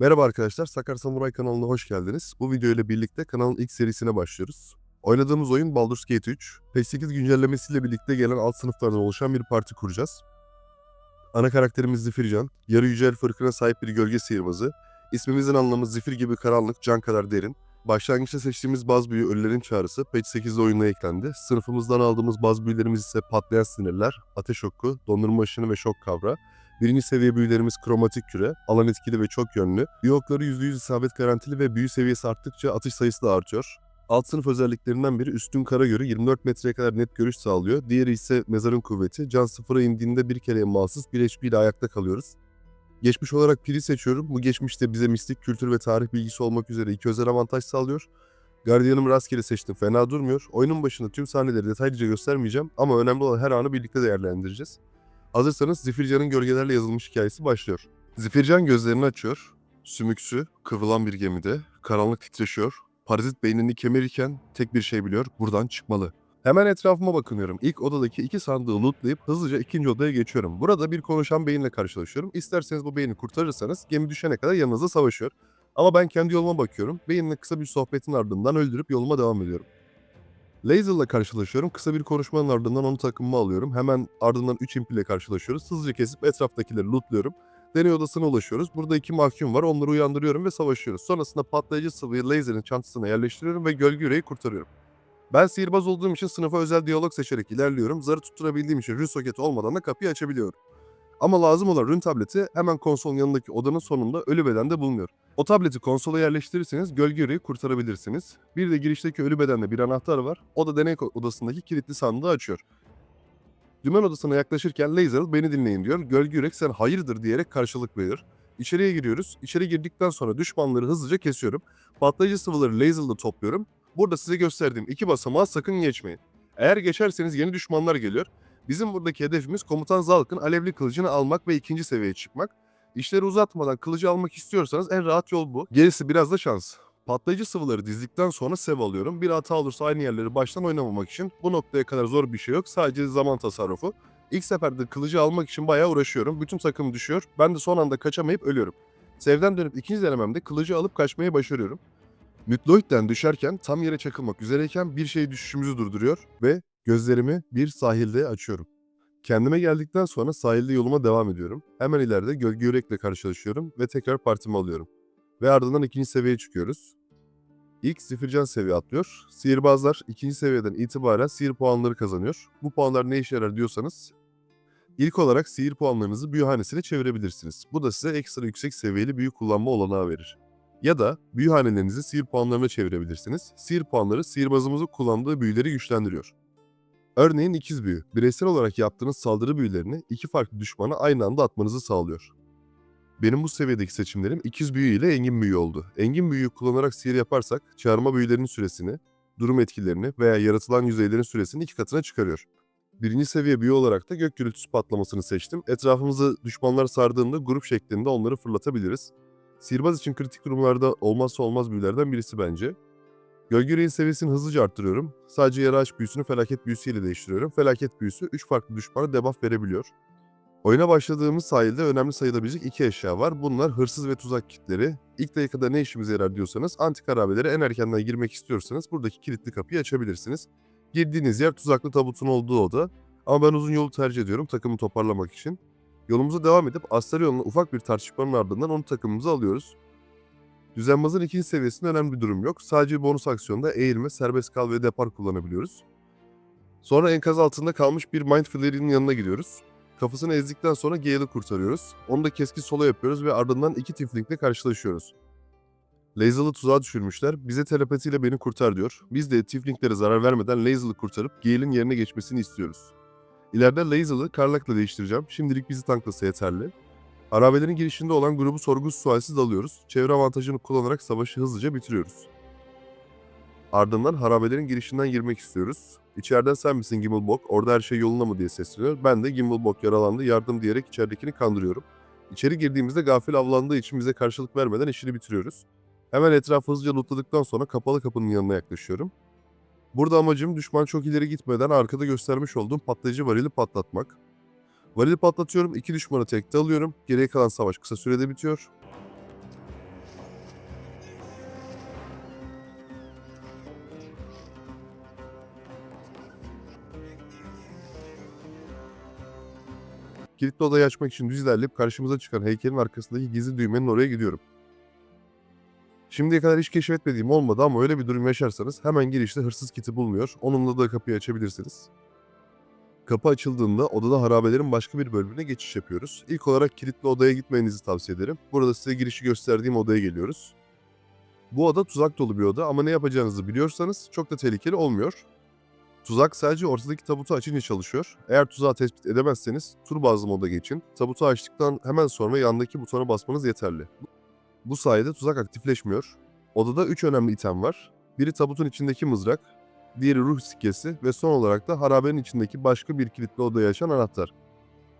Merhaba arkadaşlar, Sakar Samuray kanalına hoş geldiniz. Bu video ile birlikte kanalın ilk serisine başlıyoruz. Oynadığımız oyun Baldur's Gate 3. PS8 güncellemesiyle birlikte gelen alt sınıflardan oluşan bir parti kuracağız. Ana karakterimiz Zifircan, yarı yücel fırkına sahip bir gölge sihirbazı. İsmimizin anlamı zifir gibi karanlık, can kadar derin. Başlangıçta seçtiğimiz baz büyü Ölülerin Çağrısı Patch 8'de oyuna eklendi. Sınıfımızdan aldığımız baz büyülerimiz ise Patlayan Sinirler, Ateş Oku, Dondurma Işını ve Şok Kavra. Birinci seviye büyülerimiz kromatik küre, alan etkili ve çok yönlü. Büyü okları %100 isabet garantili ve büyü seviyesi arttıkça atış sayısı da artıyor. Alt sınıf özelliklerinden biri üstün kara görü 24 metreye kadar net görüş sağlıyor. Diğeri ise mezarın kuvveti. Can sıfıra indiğinde bir kereye mahsus bir HP ile ayakta kalıyoruz. Geçmiş olarak piri seçiyorum. Bu geçmişte bize mistik kültür ve tarih bilgisi olmak üzere iki özel avantaj sağlıyor. Gardiyanımı rastgele seçtim. Fena durmuyor. Oyunun başında tüm sahneleri detaylıca göstermeyeceğim ama önemli olan her anı birlikte değerlendireceğiz. Hazırsanız Zifircan'ın gölgelerle yazılmış hikayesi başlıyor. Zifircan gözlerini açıyor. Sümüksü, kıvrılan bir gemide, karanlık titreşiyor. Parazit beynini kemirirken tek bir şey biliyor, buradan çıkmalı. Hemen etrafıma bakınıyorum. İlk odadaki iki sandığı lootlayıp hızlıca ikinci odaya geçiyorum. Burada bir konuşan beyinle karşılaşıyorum. İsterseniz bu beyni kurtarırsanız gemi düşene kadar yanınızda savaşıyor. Ama ben kendi yoluma bakıyorum. Beyinle kısa bir sohbetin ardından öldürüp yoluma devam ediyorum. Laser'la karşılaşıyorum. Kısa bir konuşmanın ardından onu takımıma alıyorum. Hemen ardından 3 imp ile karşılaşıyoruz. Hızlıca kesip etraftakileri lootluyorum. Deney odasına ulaşıyoruz. Burada iki mahkum var. Onları uyandırıyorum ve savaşıyoruz. Sonrasında patlayıcı sıvıyı laserin çantasına yerleştiriyorum ve gölge yüreği kurtarıyorum. Ben sihirbaz olduğum için sınıfa özel diyalog seçerek ilerliyorum. Zarı tutturabildiğim için rün soketi olmadan da kapıyı açabiliyorum. Ama lazım olan rün tableti hemen konsolun yanındaki odanın sonunda ölü bedende bulunuyor. O tableti konsola yerleştirirseniz gölge yüreği kurtarabilirsiniz. Bir de girişteki ölü bedende bir anahtar var. O da deney odasındaki kilitli sandığı açıyor. Dümen odasına yaklaşırken Laser beni dinleyin diyor. Gölge yürek sen hayırdır diyerek karşılık veriyor. İçeriye giriyoruz. İçeri girdikten sonra düşmanları hızlıca kesiyorum. Patlayıcı sıvıları laserla topluyorum. Burada size gösterdiğim iki basamağı sakın geçmeyin. Eğer geçerseniz yeni düşmanlar geliyor. Bizim buradaki hedefimiz komutan Zalk'ın alevli kılıcını almak ve ikinci seviyeye çıkmak. İşleri uzatmadan kılıcı almak istiyorsanız en rahat yol bu. Gerisi biraz da şans. Patlayıcı sıvıları dizdikten sonra sev alıyorum. Bir hata olursa aynı yerleri baştan oynamamak için bu noktaya kadar zor bir şey yok. Sadece zaman tasarrufu. İlk seferde kılıcı almak için bayağı uğraşıyorum. Bütün takım düşüyor. Ben de son anda kaçamayıp ölüyorum. Sevden dönüp ikinci denememde kılıcı alıp kaçmayı başarıyorum. Mütloid'den düşerken tam yere çakılmak üzereyken bir şey düşüşümüzü durduruyor ve gözlerimi bir sahilde açıyorum. Kendime geldikten sonra sahilde yoluma devam ediyorum. Hemen ileride gölge yürekle karşılaşıyorum ve tekrar partimi alıyorum. Ve ardından ikinci seviyeye çıkıyoruz. İlk Zifircan seviye atlıyor. Sihirbazlar ikinci seviyeden itibaren sihir puanları kazanıyor. Bu puanlar ne işe yarar diyorsanız ilk olarak sihir puanlarınızı büyühanesine çevirebilirsiniz. Bu da size ekstra yüksek seviyeli büyü kullanma olanağı verir. Ya da büyühanelerinizi sihir puanlarına çevirebilirsiniz. Sihir puanları sihirbazımızın kullandığı büyüleri güçlendiriyor. Örneğin ikiz büyü, bireysel olarak yaptığınız saldırı büyülerini iki farklı düşmana aynı anda atmanızı sağlıyor. Benim bu seviyedeki seçimlerim ikiz büyü ile engin büyü oldu. Engin büyüyü kullanarak sihir yaparsak çağırma büyülerinin süresini, durum etkilerini veya yaratılan yüzeylerin süresini iki katına çıkarıyor. Birinci seviye büyü olarak da gök gürültüsü patlamasını seçtim. Etrafımızı düşmanlar sardığında grup şeklinde onları fırlatabiliriz. Sihirbaz için kritik durumlarda olmazsa olmaz büyülerden birisi bence. Gölge yüreğin seviyesini hızlıca arttırıyorum. Sadece yara aç büyüsünü felaket büyüsüyle değiştiriyorum. Felaket büyüsü 3 farklı düşmana debuff verebiliyor. Oyuna başladığımız sahilde önemli sayılabilecek iki eşya var. Bunlar hırsız ve tuzak kitleri. İlk dakikada ne işimize yarar diyorsanız antik harabelere en erkenden girmek istiyorsanız buradaki kilitli kapıyı açabilirsiniz. Girdiğiniz yer tuzaklı tabutun olduğu oda. Ama ben uzun yolu tercih ediyorum takımı toparlamak için. Yolumuza devam edip Astarion'la ufak bir tartışmanın ardından onu takımımıza alıyoruz. Düzenbazın ikinci seviyesinde önemli bir durum yok. Sadece bonus aksiyonda eğilme, serbest kal ve depar kullanabiliyoruz. Sonra enkaz altında kalmış bir Mind Flayer'in yanına gidiyoruz. Kafasını ezdikten sonra Gale'ı kurtarıyoruz. Onu da keskin sola yapıyoruz ve ardından iki tiflinkle karşılaşıyoruz. Lazel'ı tuzağa düşürmüşler. Bize telepatiyle beni kurtar diyor. Biz de tiflinklere zarar vermeden Lazel'ı kurtarıp Gale'in yerine geçmesini istiyoruz. İleride Lazel'ı Karlak'la değiştireceğim. Şimdilik bizi tanklasa yeterli. Harabelerin girişinde olan grubu sorgusuz sualsiz alıyoruz. Çevre avantajını kullanarak savaşı hızlıca bitiriyoruz. Ardından harabelerin girişinden girmek istiyoruz. İçeriden sen misin Gimmelbok? Orada her şey yolunda mı diye sesleniyor. Ben de Gimmelbok yaralandı yardım diyerek içeridekini kandırıyorum. İçeri girdiğimizde gafil avlandığı için bize karşılık vermeden işini bitiriyoruz. Hemen etrafı hızlıca lootladıktan sonra kapalı kapının yanına yaklaşıyorum. Burada amacım düşman çok ileri gitmeden arkada göstermiş olduğum patlayıcı varili patlatmak. Varil patlatıyorum. iki düşmanı tekte alıyorum. Geriye kalan savaş kısa sürede bitiyor. Kilitli odayı açmak için düz ilerleyip karşımıza çıkan heykelin arkasındaki gizli düğmenin oraya gidiyorum. Şimdiye kadar hiç keşfetmediğim olmadı ama öyle bir durum yaşarsanız hemen girişte hırsız kiti bulunuyor. Onunla da kapıyı açabilirsiniz. Kapı açıldığında odada harabelerin başka bir bölümüne geçiş yapıyoruz. İlk olarak kilitli odaya gitmenizi tavsiye ederim. Burada size girişi gösterdiğim odaya geliyoruz. Bu oda tuzak dolu bir oda ama ne yapacağınızı biliyorsanız çok da tehlikeli olmuyor. Tuzak sadece ortadaki tabutu açınca çalışıyor. Eğer tuzağı tespit edemezseniz tur bazlı moda geçin. Tabutu açtıktan hemen sonra yandaki butona basmanız yeterli. Bu sayede tuzak aktifleşmiyor. Odada 3 önemli item var. Biri tabutun içindeki mızrak, diğeri ruh sikkesi ve son olarak da harabenin içindeki başka bir kilitli odaya açan anahtar.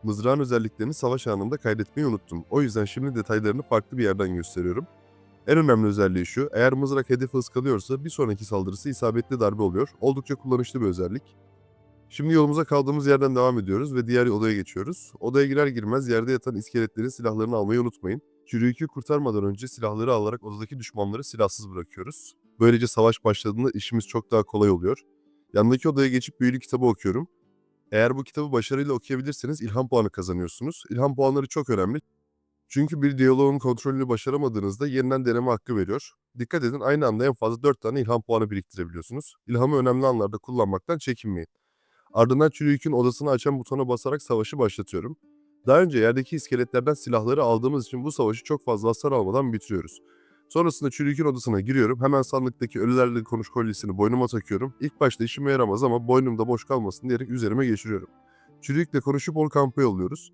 Mızrağın özelliklerini savaş anında kaydetmeyi unuttum. O yüzden şimdi detaylarını farklı bir yerden gösteriyorum. En önemli özelliği şu, eğer mızrak hedefi ıskalıyorsa bir sonraki saldırısı isabetli darbe oluyor. Oldukça kullanışlı bir özellik. Şimdi yolumuza kaldığımız yerden devam ediyoruz ve diğer odaya geçiyoruz. Odaya girer girmez yerde yatan iskeletlerin silahlarını almayı unutmayın. Çürüyükü kurtarmadan önce silahları alarak odadaki düşmanları silahsız bırakıyoruz. Böylece savaş başladığında işimiz çok daha kolay oluyor. Yanındaki odaya geçip büyülü kitabı okuyorum. Eğer bu kitabı başarıyla okuyabilirseniz ilham puanı kazanıyorsunuz. İlham puanları çok önemli. Çünkü bir diyaloğun kontrolünü başaramadığınızda yeniden deneme hakkı veriyor. Dikkat edin aynı anda en fazla 4 tane ilham puanı biriktirebiliyorsunuz. İlhamı önemli anlarda kullanmaktan çekinmeyin. Ardından Çürüyük'ün odasını açan butona basarak savaşı başlatıyorum. Daha önce yerdeki iskeletlerden silahları aldığımız için bu savaşı çok fazla hasar almadan bitiriyoruz. Sonrasında Çürüyük'ün odasına giriyorum. Hemen sandıktaki ölülerle konuş kolyesini boynuma takıyorum. İlk başta işime yaramaz ama boynumda boş kalmasın diyerek üzerime geçiriyorum. Çürüyük'le konuşup onu kampa yolluyoruz.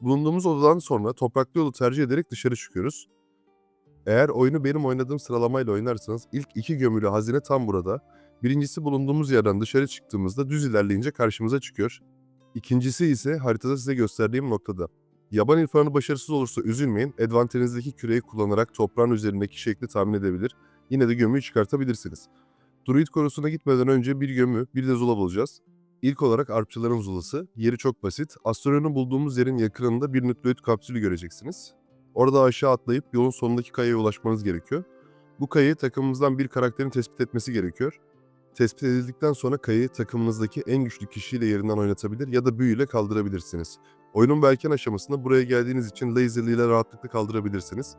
Bulunduğumuz odadan sonra topraklı yolu tercih ederek dışarı çıkıyoruz. Eğer oyunu benim oynadığım sıralamayla oynarsanız ilk iki gömülü hazine tam burada. Birincisi bulunduğumuz yerden dışarı çıktığımızda düz ilerleyince karşımıza çıkıyor. İkincisi ise haritada size gösterdiğim noktada. Yaban ilfanı başarısız olursa üzülmeyin. Advanterinizdeki küreyi kullanarak toprağın üzerindeki şekli tahmin edebilir. Yine de gömüyü çıkartabilirsiniz. Druid korusuna gitmeden önce bir gömü, bir de zula bulacağız. İlk olarak arpçıların zulası. Yeri çok basit. Asteroid'un bulduğumuz yerin yakınında bir nükleoid kapsülü göreceksiniz. Orada aşağı atlayıp yolun sonundaki kayaya ulaşmanız gerekiyor. Bu kayayı takımımızdan bir karakterin tespit etmesi gerekiyor. Tespit edildikten sonra kayayı takımınızdaki en güçlü kişiyle yerinden oynatabilir ya da büyüyle kaldırabilirsiniz. Oyunun belki erken buraya geldiğiniz için laserly ile rahatlıkla kaldırabilirsiniz.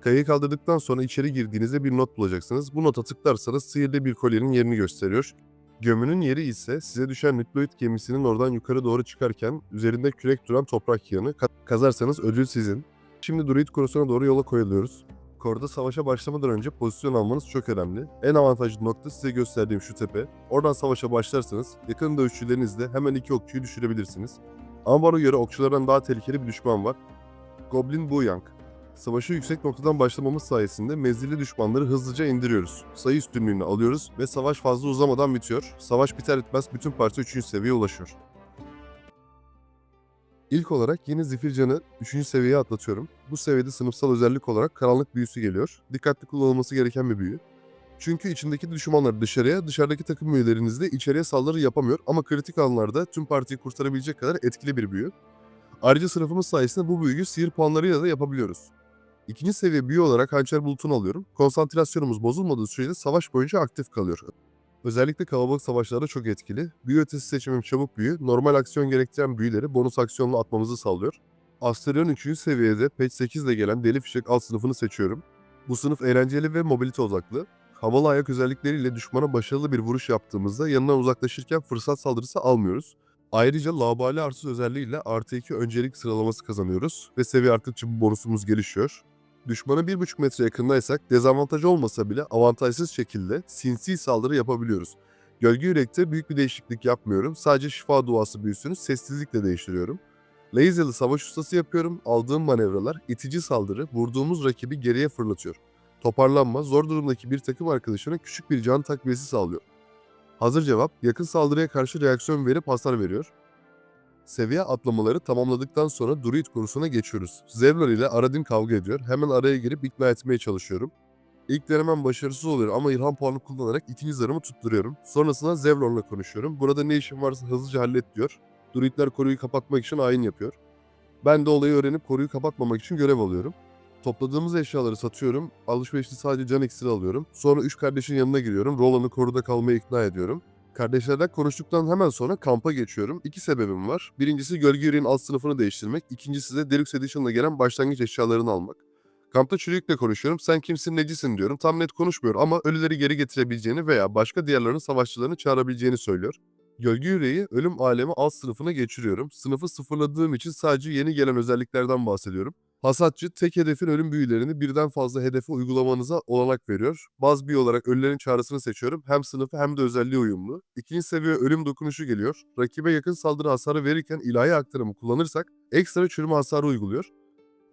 Kayayı kaldırdıktan sonra içeri girdiğinizde bir not bulacaksınız. Bu nota tıklarsanız sihirli bir kolyenin yerini gösteriyor. Gömünün yeri ise size düşen nükleoid gemisinin oradan yukarı doğru çıkarken üzerinde kürek duran toprak yığını. Ka- kazarsanız ödül sizin. Şimdi druid korusuna doğru yola koyuluyoruz. Korda savaşa başlamadan önce pozisyon almanız çok önemli. En avantajlı nokta size gösterdiğim şu tepe. Oradan savaşa başlarsanız yakın dövüşçülerinizle hemen iki okçuyu düşürebilirsiniz. Ama bana göre okçulardan daha tehlikeli bir düşman var. Goblin Buyang. Savaşı yüksek noktadan başlamamız sayesinde menzilli düşmanları hızlıca indiriyoruz. Sayı üstünlüğünü alıyoruz ve savaş fazla uzamadan bitiyor. Savaş biter bitmez bütün parti 3. seviyeye ulaşıyor. İlk olarak yeni Zifircan'ı 3. seviyeye atlatıyorum. Bu seviyede sınıfsal özellik olarak karanlık büyüsü geliyor. Dikkatli kullanılması gereken bir büyü. Çünkü içindeki düşmanlar dışarıya, dışarıdaki takım üyeleriniz de içeriye saldırı yapamıyor ama kritik alanlarda tüm partiyi kurtarabilecek kadar etkili bir büyü. Ayrıca sınıfımız sayesinde bu büyüyü sihir puanlarıyla da yapabiliyoruz. İkinci seviye büyü olarak hançer bulutunu alıyorum. Konsantrasyonumuz bozulmadığı sürece savaş boyunca aktif kalıyor. Özellikle kalabalık savaşlarda çok etkili. Büyü ötesi seçimim çabuk büyü, normal aksiyon gerektiren büyüleri bonus aksiyonla atmamızı sağlıyor. Asterion 3. seviyede patch 8 ile gelen deli fişek alt sınıfını seçiyorum. Bu sınıf eğlenceli ve mobilite odaklı. Havalı ayak özellikleriyle düşmana başarılı bir vuruş yaptığımızda yanından uzaklaşırken fırsat saldırısı almıyoruz. Ayrıca labali arsız özelliğiyle artı 2 öncelik sıralaması kazanıyoruz ve seviye arttıkça bu bonusumuz gelişiyor. Düşmana 1,5 metre yakındaysak dezavantaj olmasa bile avantajsız şekilde sinsi saldırı yapabiliyoruz. Gölge yürekte büyük bir değişiklik yapmıyorum. Sadece şifa duası büyüsünü sessizlikle değiştiriyorum. Laser'lı savaş ustası yapıyorum. Aldığım manevralar itici saldırı vurduğumuz rakibi geriye fırlatıyor. Toparlanma zor durumdaki bir takım arkadaşına küçük bir can takviyesi sağlıyor. Hazır cevap yakın saldırıya karşı reaksiyon verip hasar veriyor. Seviye atlamaları tamamladıktan sonra Druid konusuna geçiyoruz. Zevlor ile Aradin kavga ediyor. Hemen araya girip ikna etmeye çalışıyorum. İlk denemem başarısız oluyor ama ilham puanı kullanarak ikinci zarımı tutturuyorum. Sonrasında Zevlor'la konuşuyorum. Burada ne işin varsa hızlıca hallet diyor. Druidler koruyu kapatmak için ayin yapıyor. Ben de olayı öğrenip koruyu kapatmamak için görev alıyorum. Topladığımız eşyaları satıyorum. Alışverişte sadece can iksiri alıyorum. Sonra üç kardeşin yanına giriyorum. Roland'ı koruda kalmaya ikna ediyorum. Kardeşlerden konuştuktan hemen sonra kampa geçiyorum. İki sebebim var. Birincisi gölge yüreğin alt sınıfını değiştirmek. İkincisi de Deluxe Edition'la gelen başlangıç eşyalarını almak. Kampta çocukla konuşuyorum. Sen kimsin necisin diyorum. Tam net konuşmuyor ama ölüleri geri getirebileceğini veya başka diğerlerinin savaşçılarını çağırabileceğini söylüyor. Gölge yüreği ölüm alemi alt sınıfına geçiriyorum. Sınıfı sıfırladığım için sadece yeni gelen özelliklerden bahsediyorum. Hasatçı tek hedefin ölüm büyülerini birden fazla hedefe uygulamanıza olanak veriyor. Baz bir olarak ölülerin çağrısını seçiyorum. Hem sınıfı hem de özelliği uyumlu. İkinci seviye ölüm dokunuşu geliyor. Rakibe yakın saldırı hasarı verirken ilahi aktarımı kullanırsak ekstra çürüme hasarı uyguluyor.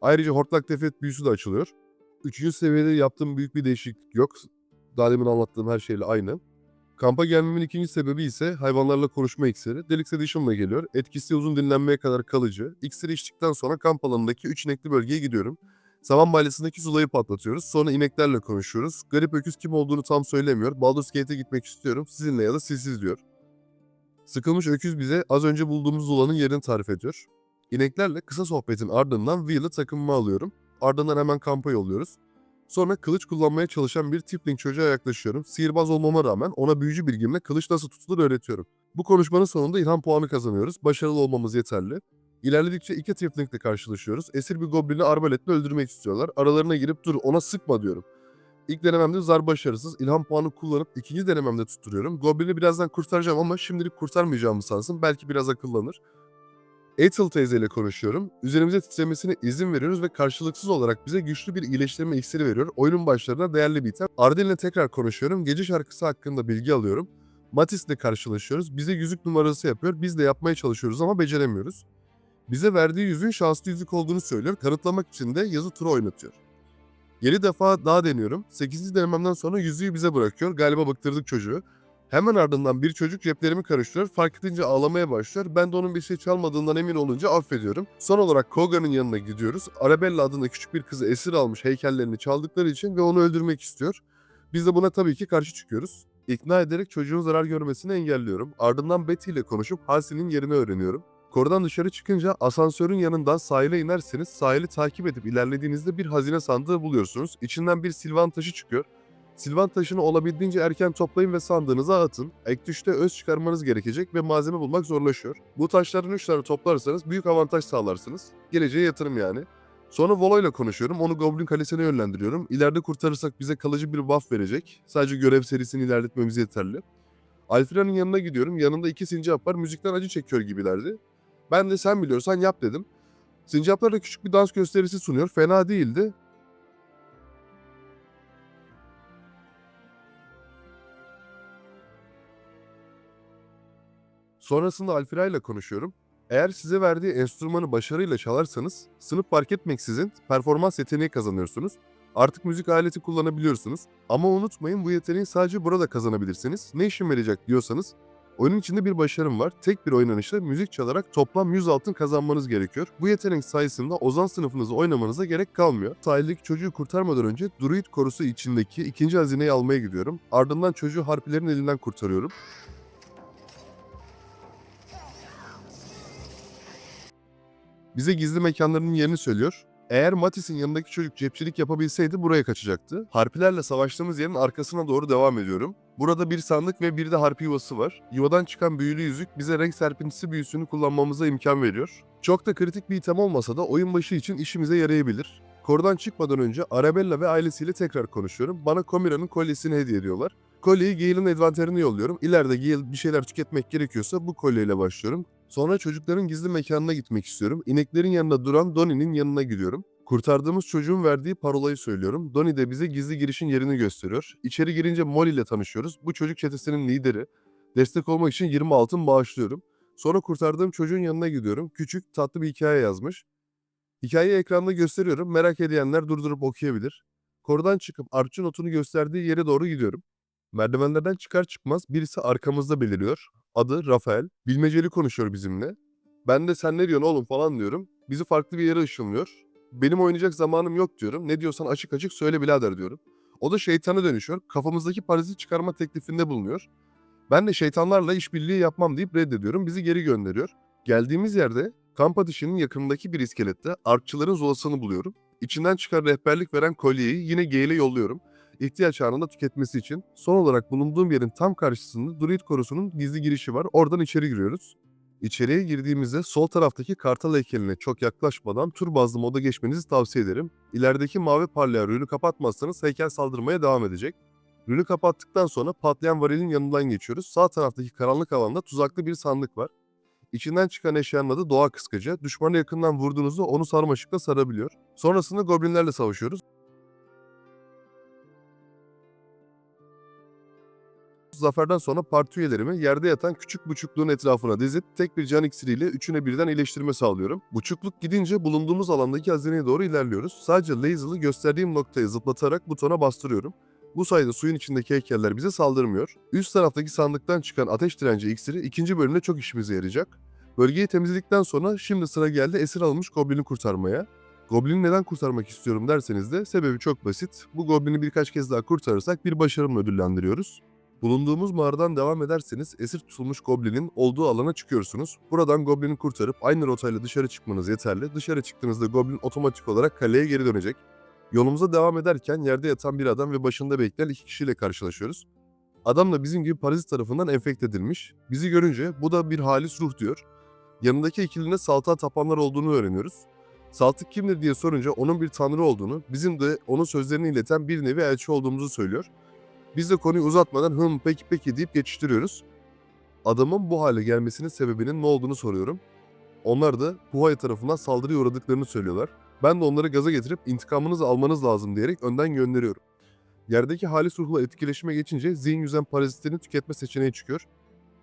Ayrıca hortlak tefet büyüsü de açılıyor. Üçüncü seviyede yaptığım büyük bir değişiklik yok. Daha demin anlattığım her şeyle aynı. Kampa gelmemin ikinci sebebi ise hayvanlarla konuşma iksiri. Deluxe Edition'la geliyor. Etkisi uzun dinlenmeye kadar kalıcı. İksiri içtikten sonra kamp alanındaki 3 inekli bölgeye gidiyorum. Saman balyasındaki zulayı patlatıyoruz. Sonra ineklerle konuşuyoruz. Garip öküz kim olduğunu tam söylemiyor. Baldur's Gate'e gitmek istiyorum. Sizinle ya da sizsiz diyor. Sıkılmış öküz bize az önce bulduğumuz zulanın yerini tarif ediyor. İneklerle kısa sohbetin ardından Wheel'ı takımıma alıyorum. Ardından hemen kampa yolluyoruz. Sonra kılıç kullanmaya çalışan bir Tifling çocuğa yaklaşıyorum. Sihirbaz olmama rağmen ona büyücü bilgimle kılıç nasıl tutulur öğretiyorum. Bu konuşmanın sonunda ilham puanı kazanıyoruz. Başarılı olmamız yeterli. İlerledikçe iki Tifling'le karşılaşıyoruz. Esir bir goblini arbaletle öldürmek istiyorlar. Aralarına girip dur ona sıkma diyorum. İlk denememde zar başarısız. İlham puanı kullanıp ikinci denememde tutturuyorum. Goblini birazdan kurtaracağım ama şimdilik kurtarmayacağımı sansın. Belki biraz akıllanır. Ethel teyzeyle konuşuyorum. Üzerimize titremesine izin veriyoruz ve karşılıksız olarak bize güçlü bir iyileştirme iksiri veriyor. Oyunun başlarına değerli bir item. Arden'le tekrar konuşuyorum. Gece şarkısı hakkında bilgi alıyorum. Matis'le karşılaşıyoruz. Bize yüzük numarası yapıyor. Biz de yapmaya çalışıyoruz ama beceremiyoruz. Bize verdiği yüzüğün şanslı yüzük olduğunu söylüyor. Kanıtlamak için de yazı turu oynatıyor. Yedi defa daha deniyorum. 8. denememden sonra yüzüğü bize bırakıyor. Galiba bıktırdık çocuğu. Hemen ardından bir çocuk ceplerimi karıştırıyor. Fark edince ağlamaya başlıyor. Ben de onun bir şey çalmadığından emin olunca affediyorum. Son olarak Kogan'ın yanına gidiyoruz. Arabella adında küçük bir kızı esir almış heykellerini çaldıkları için ve onu öldürmek istiyor. Biz de buna tabii ki karşı çıkıyoruz. İkna ederek çocuğun zarar görmesini engelliyorum. Ardından Betty ile konuşup Halsey'nin yerini öğreniyorum. Korudan dışarı çıkınca asansörün yanından sahile inerseniz sahili takip edip ilerlediğinizde bir hazine sandığı buluyorsunuz. İçinden bir silvan taşı çıkıyor. Silvan taşını olabildiğince erken toplayın ve sandığınıza atın. Ek tuşta öz çıkarmanız gerekecek ve malzeme bulmak zorlaşıyor. Bu taşlardan 3 tane toplarsanız büyük avantaj sağlarsınız. Geleceğe yatırım yani. Sonra Volo ile konuşuyorum. Onu Goblin Kalesi'ne yönlendiriyorum. İleride kurtarırsak bize kalıcı bir buff verecek. Sadece görev serisini ilerletmemiz yeterli. Alfred'in yanına gidiyorum. Yanında iki sincap var. Müzikten acı çekiyor gibilerdi. Ben de sen biliyorsan yap dedim. Sincaplar da küçük bir dans gösterisi sunuyor. Fena değildi. Sonrasında Alfira ile konuşuyorum. Eğer size verdiği enstrümanı başarıyla çalarsanız sınıf fark etmeksizin performans yeteneği kazanıyorsunuz. Artık müzik aleti kullanabiliyorsunuz. Ama unutmayın bu yeteneği sadece burada kazanabilirsiniz. Ne işin verecek diyorsanız oyunun içinde bir başarım var. Tek bir oynanışta müzik çalarak toplam 100 altın kazanmanız gerekiyor. Bu yetenek sayesinde ozan sınıfınızı oynamanıza gerek kalmıyor. Sahildeki çocuğu kurtarmadan önce Druid korusu içindeki ikinci hazineyi almaya gidiyorum. Ardından çocuğu harpilerin elinden kurtarıyorum. Bize gizli mekanlarının yerini söylüyor. Eğer Matis'in yanındaki çocuk cepçilik yapabilseydi buraya kaçacaktı. Harpilerle savaştığımız yerin arkasına doğru devam ediyorum. Burada bir sandık ve bir de harpi yuvası var. Yuvadan çıkan büyülü yüzük bize renk serpintisi büyüsünü kullanmamıza imkan veriyor. Çok da kritik bir item olmasa da oyun başı için işimize yarayabilir. Korudan çıkmadan önce Arabella ve ailesiyle tekrar konuşuyorum. Bana Komira'nın kolyesini hediye ediyorlar. Kolyeyi Gale'ın envanterine yolluyorum. İleride Gale bir şeyler tüketmek gerekiyorsa bu kolyeyle başlıyorum. Sonra çocukların gizli mekanına gitmek istiyorum. İneklerin yanında duran Donnie'nin yanına gidiyorum. Kurtardığımız çocuğun verdiği parolayı söylüyorum. Donnie de bize gizli girişin yerini gösteriyor. İçeri girince Molly ile tanışıyoruz. Bu çocuk çetesinin lideri. Destek olmak için 20 altın bağışlıyorum. Sonra kurtardığım çocuğun yanına gidiyorum. Küçük, tatlı bir hikaye yazmış. Hikayeyi ekranda gösteriyorum. Merak edenler durdurup okuyabilir. Korudan çıkıp artçı notunu gösterdiği yere doğru gidiyorum. Merdivenlerden çıkar çıkmaz birisi arkamızda beliriyor. Adı Rafael. Bilmeceli konuşuyor bizimle. Ben de sen ne diyorsun oğlum falan diyorum. Bizi farklı bir yere ışınlıyor. Benim oynayacak zamanım yok diyorum. Ne diyorsan açık açık söyle birader diyorum. O da şeytana dönüşüyor. Kafamızdaki parazit çıkarma teklifinde bulunuyor. Ben de şeytanlarla işbirliği yapmam deyip reddediyorum. Bizi geri gönderiyor. Geldiğimiz yerde kamp ateşinin yakınındaki bir iskelette artçıların zulasını buluyorum. İçinden çıkan rehberlik veren kolyeyi yine Gale'e yolluyorum. İhtiyaç anında tüketmesi için. Son olarak bulunduğum yerin tam karşısında Druid Korusu'nun gizli girişi var. Oradan içeri giriyoruz. İçeriye girdiğimizde sol taraftaki kartal heykeline çok yaklaşmadan tur bazlı moda geçmenizi tavsiye ederim. İlerideki mavi parlayan rünü kapatmazsanız heykel saldırmaya devam edecek. Rünü kapattıktan sonra patlayan varilin yanından geçiyoruz. Sağ taraftaki karanlık alanda tuzaklı bir sandık var. İçinden çıkan eşyanın adı doğa kıskacı. Düşmanı yakından vurduğunuzda onu sarmaşıkla sarabiliyor. Sonrasında goblinlerle savaşıyoruz. Zaferden sonra parti üyelerimi yerde yatan küçük buçukluğun etrafına dizip tek bir can iksiriyle üçüne birden iyileştirme sağlıyorum. Buçukluk gidince bulunduğumuz alandaki hazineye doğru ilerliyoruz. Sadece Lazel'ı gösterdiğim noktayı zıplatarak butona bastırıyorum. Bu sayede suyun içindeki heykeller bize saldırmıyor. Üst taraftaki sandıktan çıkan ateş direnci iksiri ikinci bölümde çok işimize yarayacak. Bölgeyi temizledikten sonra şimdi sıra geldi esir alınmış goblini kurtarmaya. Goblini neden kurtarmak istiyorum derseniz de sebebi çok basit. Bu goblini birkaç kez daha kurtarırsak bir başarımla ödüllendiriyoruz. Bulunduğumuz mağaradan devam ederseniz esir tutulmuş goblinin olduğu alana çıkıyorsunuz. Buradan goblini kurtarıp aynı rotayla dışarı çıkmanız yeterli. Dışarı çıktığınızda goblin otomatik olarak kaleye geri dönecek. Yolumuza devam ederken yerde yatan bir adam ve başında bekleyen iki kişiyle karşılaşıyoruz. Adam da bizim gibi parazit tarafından enfekte edilmiş. Bizi görünce bu da bir halis ruh diyor. Yanındaki ikilinde saltığa tapanlar olduğunu öğreniyoruz. Saltık kimdir diye sorunca onun bir tanrı olduğunu, bizim de onun sözlerini ileten bir nevi elçi olduğumuzu söylüyor. Biz de konuyu uzatmadan hım peki peki deyip geçiştiriyoruz. Adamın bu hale gelmesinin sebebinin ne olduğunu soruyorum. Onlar da Huay tarafından saldırıya uğradıklarını söylüyorlar. Ben de onları gaza getirip intikamınızı almanız lazım diyerek önden gönderiyorum. Yerdeki halis ruhla etkileşime geçince zihin yüzen parazitlerini tüketme seçeneği çıkıyor.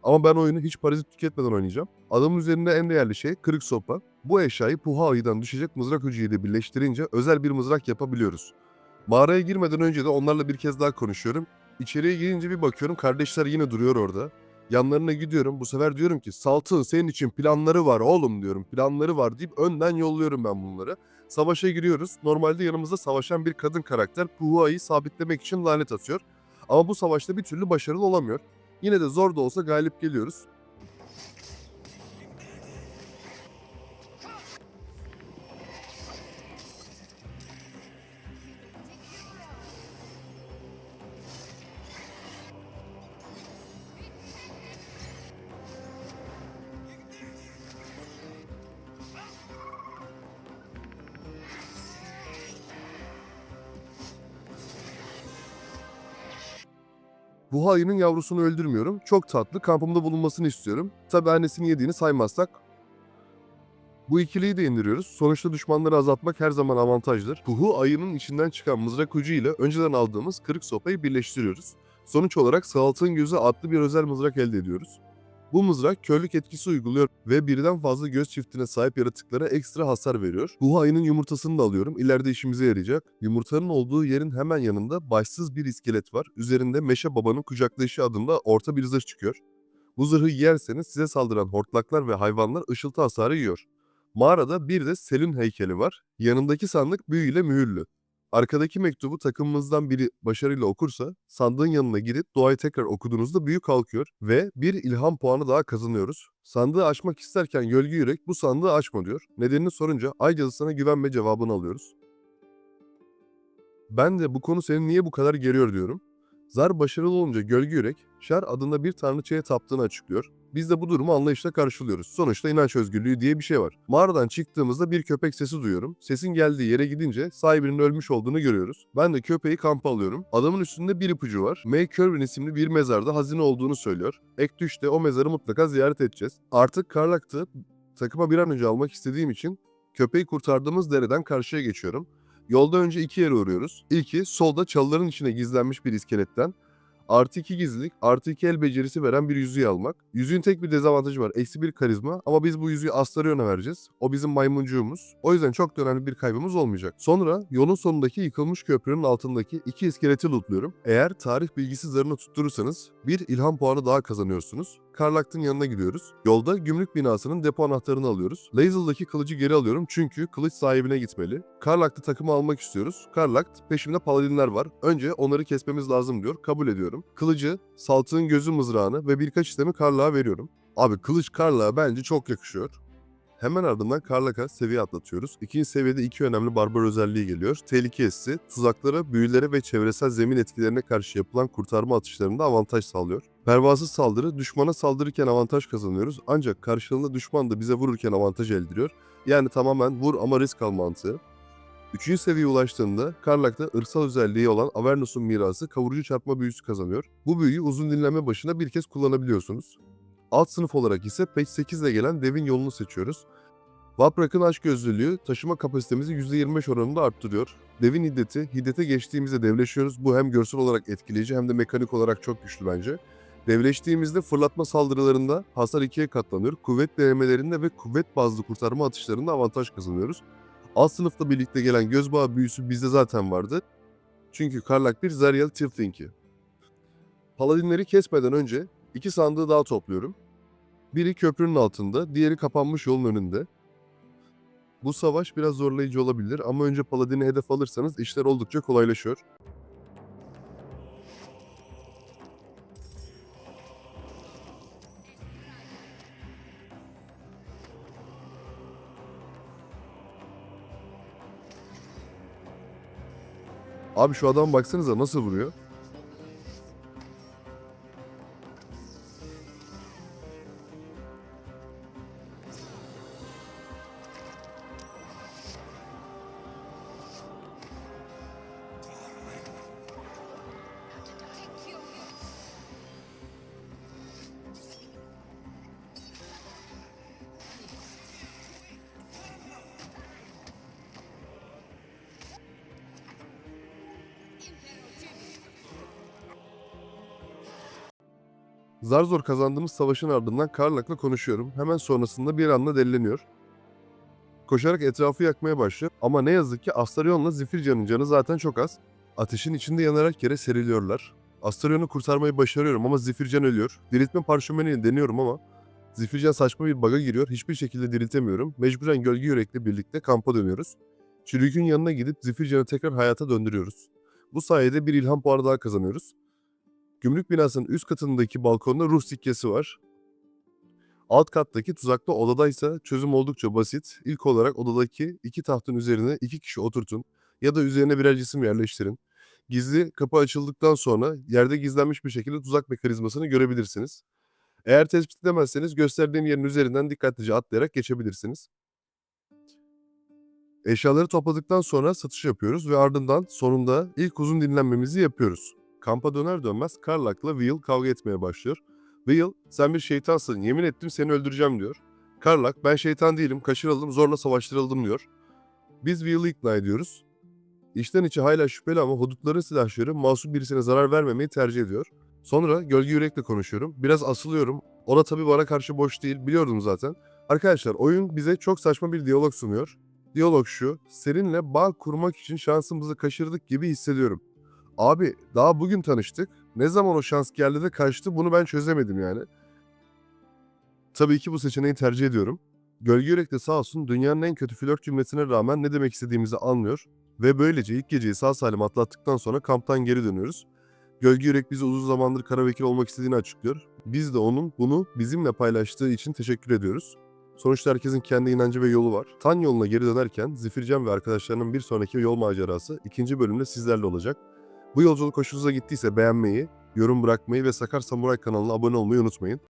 Ama ben oyunu hiç parazit tüketmeden oynayacağım. Adamın üzerinde en değerli şey kırık sopa. Bu eşyayı Puha ayıdan düşecek mızrak ucuyla birleştirince özel bir mızrak yapabiliyoruz. Mağaraya girmeden önce de onlarla bir kez daha konuşuyorum. İçeriye girince bir bakıyorum kardeşler yine duruyor orada. Yanlarına gidiyorum bu sefer diyorum ki Saltın senin için planları var oğlum diyorum. Planları var deyip önden yolluyorum ben bunları. Savaşa giriyoruz. Normalde yanımızda savaşan bir kadın karakter Puhua'yı sabitlemek için lanet atıyor. Ama bu savaşta bir türlü başarılı olamıyor. Yine de zor da olsa galip geliyoruz. Bu ayının yavrusunu öldürmüyorum. Çok tatlı. Kampımda bulunmasını istiyorum. Tabi annesini yediğini saymazsak. Bu ikiliyi de indiriyoruz. Sonuçta düşmanları azaltmak her zaman avantajdır. Puhu ayının içinden çıkan mızrak ucu ile önceden aldığımız kırık sopayı birleştiriyoruz. Sonuç olarak Sağaltın Gözü adlı bir özel mızrak elde ediyoruz. Bu mızrak körlük etkisi uyguluyor ve birden fazla göz çiftine sahip yaratıklara ekstra hasar veriyor. Bu ayının yumurtasını da alıyorum. İleride işimize yarayacak. Yumurtanın olduğu yerin hemen yanında başsız bir iskelet var. Üzerinde Meşe Baba'nın kucaklayışı adında orta bir zırh çıkıyor. Bu zırhı yerseniz size saldıran hortlaklar ve hayvanlar ışıltı hasarı yiyor. Mağarada bir de Selin heykeli var. Yanındaki sandık büyüyle mühürlü. Arkadaki mektubu takımımızdan biri başarıyla okursa sandığın yanına gidip duayı tekrar okuduğunuzda büyü kalkıyor ve bir ilham puanı daha kazanıyoruz. Sandığı açmak isterken gölge yürek bu sandığı açma diyor. Nedenini sorunca ay yazısına güvenme cevabını alıyoruz. Ben de bu konu seni niye bu kadar geriyor diyorum. Zar başarılı olunca gölge yürek, Şer adında bir tanrıçaya taptığını açıklıyor. Biz de bu durumu anlayışla karşılıyoruz. Sonuçta inanç özgürlüğü diye bir şey var. Mağaradan çıktığımızda bir köpek sesi duyuyorum. Sesin geldiği yere gidince sahibinin ölmüş olduğunu görüyoruz. Ben de köpeği kampa alıyorum. Adamın üstünde bir ipucu var. May Kerwin isimli bir mezarda hazine olduğunu söylüyor. Ek düşte o mezarı mutlaka ziyaret edeceğiz. Artık Karlak'tı takıma bir an önce almak istediğim için köpeği kurtardığımız dereden karşıya geçiyorum. Yolda önce iki yere uğruyoruz. İlki solda çalıların içine gizlenmiş bir iskeletten Artı 2 gizlilik, artı 2 el becerisi veren bir yüzüğü almak. Yüzüğün tek bir dezavantajı var. Eksi bir karizma ama biz bu yüzüğü Astarion'a vereceğiz. O bizim maymuncuğumuz. O yüzden çok da önemli bir kaybımız olmayacak. Sonra yolun sonundaki yıkılmış köprünün altındaki iki iskeleti lootluyorum. Eğer tarih bilgisi zarını tutturursanız bir ilham puanı daha kazanıyorsunuz. Karlakt'ın yanına gidiyoruz. Yolda gümrük binasının depo anahtarını alıyoruz. Lazel'daki kılıcı geri alıyorum çünkü kılıç sahibine gitmeli. Karlakt'ı takıma almak istiyoruz. Karlakt peşimde paladinler var. Önce onları kesmemiz lazım diyor. Kabul ediyorum. Kılıcı, saltığın gözü mızrağını ve birkaç istemi Karlak'a veriyorum. Abi kılıç Karlak'a bence çok yakışıyor. Hemen ardından Karlak'a seviye atlatıyoruz. İkinci seviyede iki önemli barbar özelliği geliyor. Tehlike hissi, tuzaklara, büyülere ve çevresel zemin etkilerine karşı yapılan kurtarma atışlarında avantaj sağlıyor. Pervasız saldırı, düşmana saldırırken avantaj kazanıyoruz ancak karşılığında düşman da bize vururken avantaj elde ediyor. Yani tamamen vur ama risk al mantığı. Üçüncü seviyeye ulaştığında Karlak'ta ırsal özelliği olan Avernus'un mirası kavurucu çarpma büyüsü kazanıyor. Bu büyüyü uzun dinlenme başına bir kez kullanabiliyorsunuz. Alt sınıf olarak ise patch 8 ile gelen devin yolunu seçiyoruz. Vaprak'ın aşk gözlülüğü taşıma kapasitemizi %25 oranında arttırıyor. Devin hiddeti, hiddete geçtiğimizde devleşiyoruz. Bu hem görsel olarak etkileyici hem de mekanik olarak çok güçlü bence. Devleştiğimizde fırlatma saldırılarında hasar ikiye katlanıyor. Kuvvet denemelerinde ve kuvvet bazlı kurtarma atışlarında avantaj kazanıyoruz. Alt sınıfla birlikte gelen göz bağı büyüsü bizde zaten vardı. Çünkü Karlak bir Zariel Tiflink'i. Paladinleri kesmeden önce iki sandığı daha topluyorum. Biri köprünün altında, diğeri kapanmış yolun önünde. Bu savaş biraz zorlayıcı olabilir ama önce Paladin'i hedef alırsanız işler oldukça kolaylaşıyor. Abi şu adam baksanıza nasıl vuruyor. Zar zor kazandığımız savaşın ardından Karlak'la konuşuyorum. Hemen sonrasında bir anda delileniyor. Koşarak etrafı yakmaya başlıyor ama ne yazık ki Astarion'la Zifircan'ın canı zaten çok az. Ateşin içinde yanarak yere seriliyorlar. Astarion'u kurtarmayı başarıyorum ama Zifircan ölüyor. Diriltme parşömeniyle deniyorum ama Zifircan saçma bir baga giriyor. Hiçbir şekilde diriltemiyorum. Mecburen Gölge Yürek'le birlikte kampa dönüyoruz. Çürük'ün yanına gidip Zifircan'ı tekrar hayata döndürüyoruz. Bu sayede bir ilham puanı daha kazanıyoruz. Gümrük binasının üst katındaki balkonda ruh sikkesi var. Alt kattaki tuzaklı odadaysa çözüm oldukça basit. İlk olarak odadaki iki tahtın üzerine iki kişi oturtun ya da üzerine birer cisim yerleştirin. Gizli kapı açıldıktan sonra yerde gizlenmiş bir şekilde tuzak mekanizmasını görebilirsiniz. Eğer tespit edemezseniz gösterdiğim yerin üzerinden dikkatlice atlayarak geçebilirsiniz. Eşyaları topladıktan sonra satış yapıyoruz ve ardından sonunda ilk uzun dinlenmemizi yapıyoruz. Kampa döner dönmez Karlak'la Will kavga etmeye başlıyor. Will, sen bir şeytansın, yemin ettim seni öldüreceğim diyor. Karlak, ben şeytan değilim, kaçırıldım, zorla savaştırıldım diyor. Biz Will'ı ikna ediyoruz. İçten içe hala şüpheli ama hudutların silahşörü masum birisine zarar vermemeyi tercih ediyor. Sonra gölge yürekle konuşuyorum. Biraz asılıyorum. O da tabii bana karşı boş değil, biliyordum zaten. Arkadaşlar oyun bize çok saçma bir diyalog sunuyor. Diyalog şu, seninle bağ kurmak için şansımızı kaçırdık gibi hissediyorum. Abi daha bugün tanıştık. Ne zaman o şans geldi de kaçtı bunu ben çözemedim yani. Tabii ki bu seçeneği tercih ediyorum. Gölge Yürek de sağ olsun dünyanın en kötü flört cümlesine rağmen ne demek istediğimizi anlıyor. Ve böylece ilk geceyi sağ salim atlattıktan sonra kamptan geri dönüyoruz. Gölge Yürek bize uzun zamandır kara olmak istediğini açıklıyor. Biz de onun bunu bizimle paylaştığı için teşekkür ediyoruz. Sonuçta herkesin kendi inancı ve yolu var. Tan yoluna geri dönerken Zifircan ve arkadaşlarının bir sonraki yol macerası ikinci bölümde sizlerle olacak. Bu yolculuk hoşunuza gittiyse beğenmeyi, yorum bırakmayı ve Sakar Samuray kanalına abone olmayı unutmayın.